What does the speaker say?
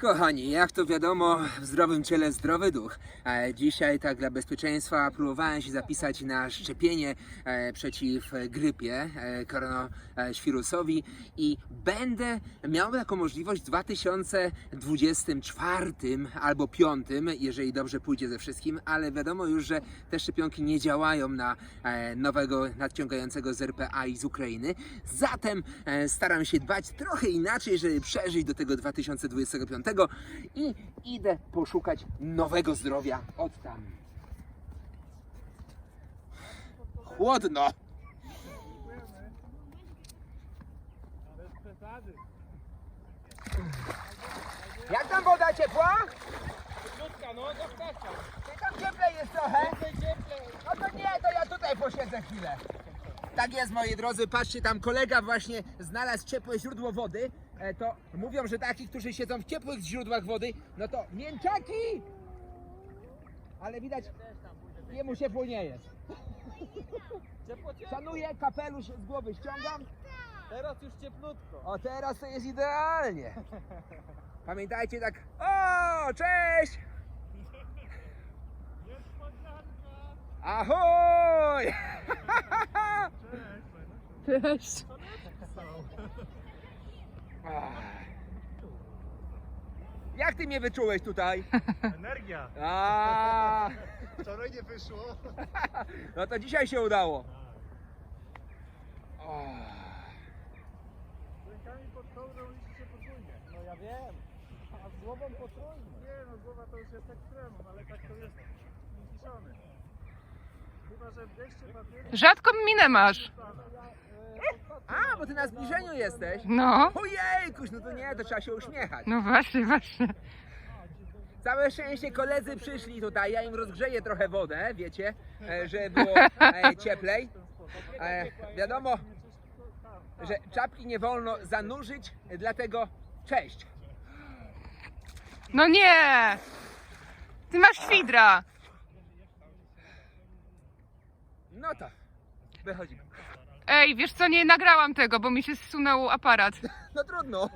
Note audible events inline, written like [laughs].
Kochani, jak to wiadomo, w zdrowym ciele zdrowy duch. E, Dzisiaj, tak dla bezpieczeństwa, próbowałem się zapisać na szczepienie e, przeciw grypie, e, koronawirusowi i będę miał taką możliwość w 2024 albo 2025, jeżeli dobrze pójdzie ze wszystkim, ale wiadomo już, że te szczepionki nie działają na nowego nadciągającego z RPA i z Ukrainy. Zatem staram się dbać trochę inaczej, żeby przeżyć do tego 2025 i idę poszukać nowego zdrowia od tam. Chłodno! Jak tam woda ciepła? Krótka, no to. Czy tam cieplej jest trochę? No to nie, to ja tutaj posiedzę chwilę. Tak jest, moi drodzy, patrzcie, tam kolega właśnie znalazł ciepłe źródło wody. E, to mówią, że takich, którzy siedzą w ciepłych źródłach wody, no to mięczaki! Ale widać, jemu ciepło nie jest. Ciepło, ciepło. Szanuję, kapelusz z głowy ściągam. Teraz już cieplutko. O, teraz to jest idealnie. Pamiętajcie tak, o, cześć! Ahoj! Cześć. Jak ty mnie wyczułeś tutaj? Energia. A, Wczoraj nie wyszło. no to dzisiaj się udało. O, Rękami pod kołdrą liczy się podwójnie. No ja wiem. A z głową potrójnie. Nie no, głowa to już jest ekstremum, ale tak to jest zniszczony. Chyba, że w deszcie papieru... Rzadko minę masz. A, bo ty na zbliżeniu jesteś. No, Ojejkuś, no to nie, to trzeba się uśmiechać. no właśnie, właśnie. Całe szczęście koledzy przyszli tutaj, ja im rozgrzeję trochę wodę, wiecie, e, żeby było e, cieplej. E, wiadomo, że czapki nie wolno zanurzyć, dlatego cześć. No nie! Ty masz świdra. No to, wychodzimy. Ej, wiesz co, nie nagrałam tego, bo mi się zsunął aparat. [laughs] No trudno.